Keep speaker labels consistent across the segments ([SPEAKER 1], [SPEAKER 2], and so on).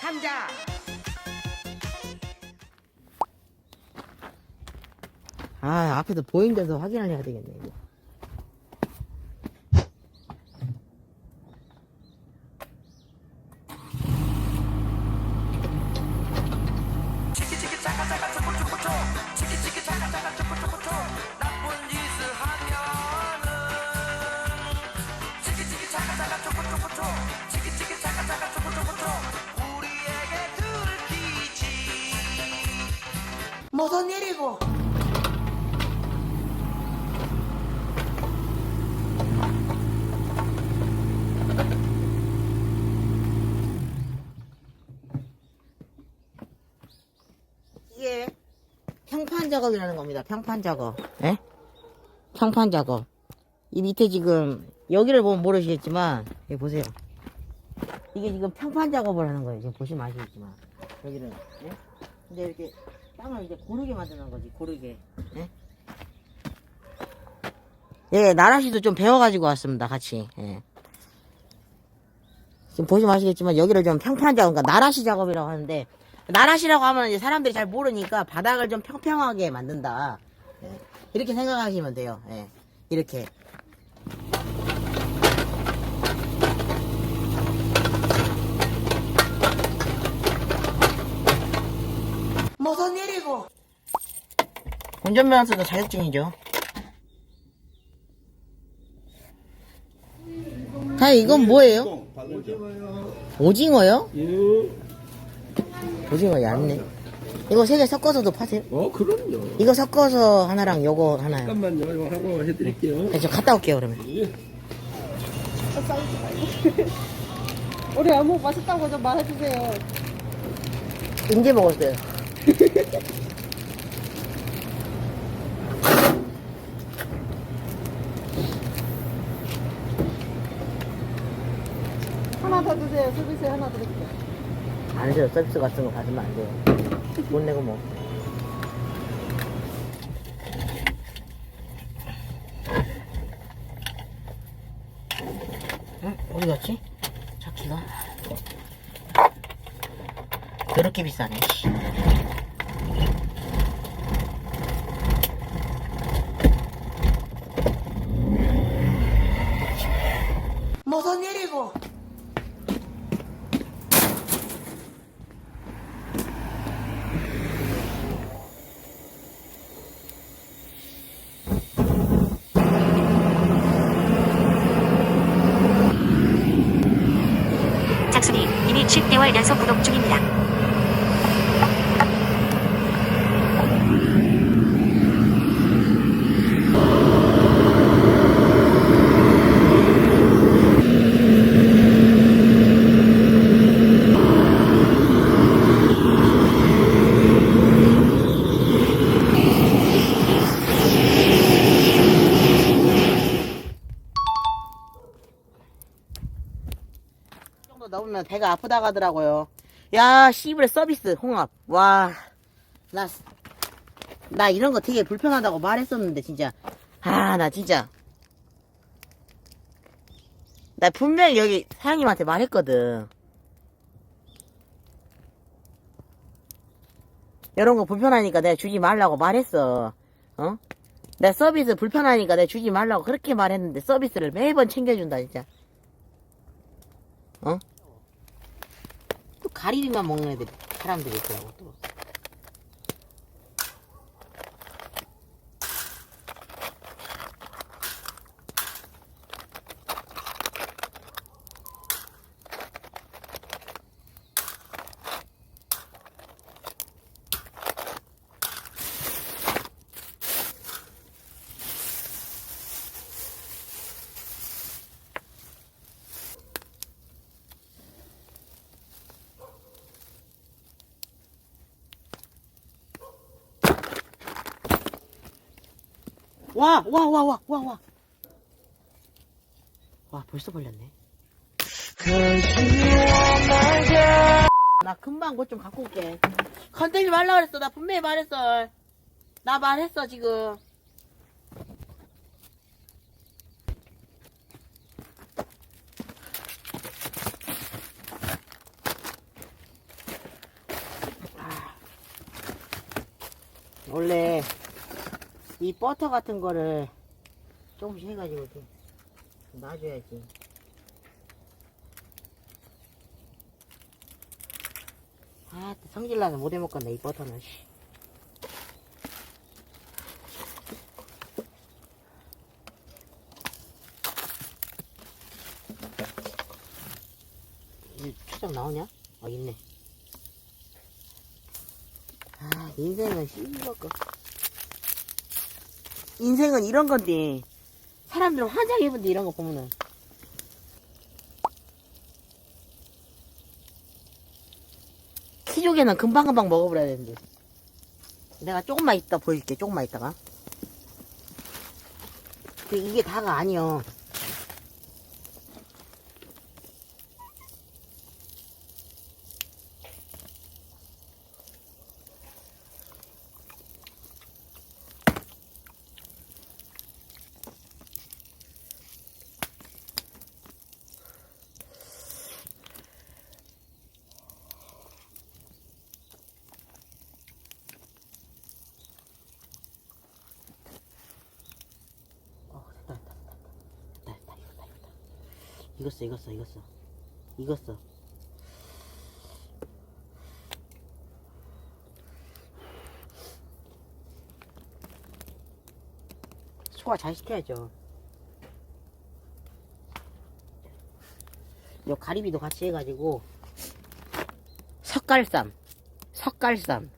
[SPEAKER 1] 감자. 아, 앞에서 보인 데서 확인을 해야 되겠네, 이거. 이게 평판 작업이라는 겁니다. 평판 작업. 예? 평판 작업. 이 밑에 지금 여기를 보면 모르시겠지만 여기 보세요. 이게 지금 평판 작업을 하는 거예요. 지금 보시면 아시겠지만 여기는. 예? 근데 이렇게 땅을 이제 고르게 만드는 거지. 고르게. 예? 예, 나라 씨도 좀 배워가지고 왔습니다. 같이. 예. 지금 보시면 아시겠지만 여기를 좀 평판 작업, 그러니까 나라시 작업이라고 하는데 나라시라고 하면 이제 사람들이 잘 모르니까 바닥을 좀 평평하게 만든다. 예. 이렇게 생각하시면 돼요. 예. 이렇게. 무슨 일이고? 운전면허도 자격증이죠. 아, 이건 뭐예요? 오징어요?
[SPEAKER 2] 예.
[SPEAKER 1] 오징어 얇네. 이거 세 개 섞어서도 파세요?
[SPEAKER 2] 어, 그럼요.
[SPEAKER 1] 이거 섞어서 하나랑 요거 하나요.
[SPEAKER 2] 잠깐만요. 이거 하고 해드릴게요.
[SPEAKER 1] 네, 저 갔다 올게요, 그러면.
[SPEAKER 2] 예.
[SPEAKER 3] 우리 어묵 맛있다고 좀 말해주세요.
[SPEAKER 1] 언제 먹었어요?
[SPEAKER 3] 하나 더 주세요. 서비스 하나 드릴게요.
[SPEAKER 1] 안 돼요. 서비스 같은 거 받으면 안 돼요. 못 내고 뭐. 응? 어디 갔지? 차키가. 그렇게 비싸네,
[SPEAKER 4] 6개월 연속 구독 중입니다.
[SPEAKER 1] 배가 아프다 가더라고요. 야, 씨발 서비스 홍합. 와, 나, 나 이런 거 되게 불편하다고 말했었는데 진짜. 아, 나 진짜. 나 분명히 여기 사장님한테 말했거든. 이런 거 불편하니까 내가 주지 말라고 말했어. 어? 내 서비스 불편하니까 내가 주지 말라고 그렇게 말했는데 서비스를 매번 챙겨준다 진짜. 어? 또 가리비만 먹는 애들 사람들이 있더라고 또. 와, 와, 와, 와, 와, 와. 와, 벌써 벌렸네. 나 금방 뭐 좀 갖고 올게. 건들지 말라 그랬어. 나 분명히 말했어. 나 말했어, 지금. 아. 원래 이 버터 같은 거를 조금씩 해가지고 좀 놔줘야지. 아, 또 성질나서 못 해먹겠네, 이 버터는. 추적 나오냐? 어, 있네. 아, 인생은 거. 인생은 이런 건데. 사람들은 환장 입은데 이런 거 보면은. 키조개는 금방금방 먹어버려야 되는데. 내가 조금만 있다 보여줄게, 조금만 있다가. 그 이게 다가 아니여. 어, 됐다, 됐다, 됐다. 됐다, 됐다, 익었다, 익었다. 익었어, 익었어, 익었어. 익었어. 소화 잘 시켜야죠. 요 가리비도 같이 해가지고 석갈쌈, 석갈쌈.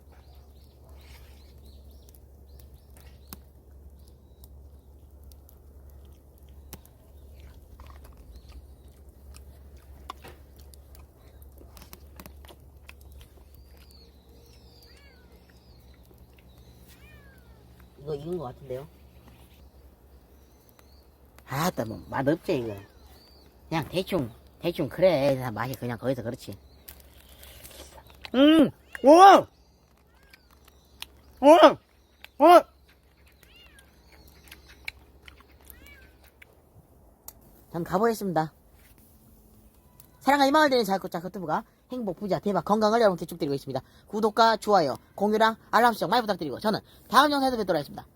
[SPEAKER 1] 이거 익은 것 같은데요? 아따 뭐 맛없지 이거 그냥 대충 대충 그래 다 맛이 그냥 거기서 그렇지 음! 오! 오! 오! 전 가보겠습니다 사랑하는 이마을 되는 자유국자 유튜브가 행복, 부자, 대박, 건강을 여러분께 축드리고 있습니다. 구독과 좋아요, 공유랑 알람 설정 많이 부탁드리고 저는 다음 영상에서 뵙도록 하겠습니다.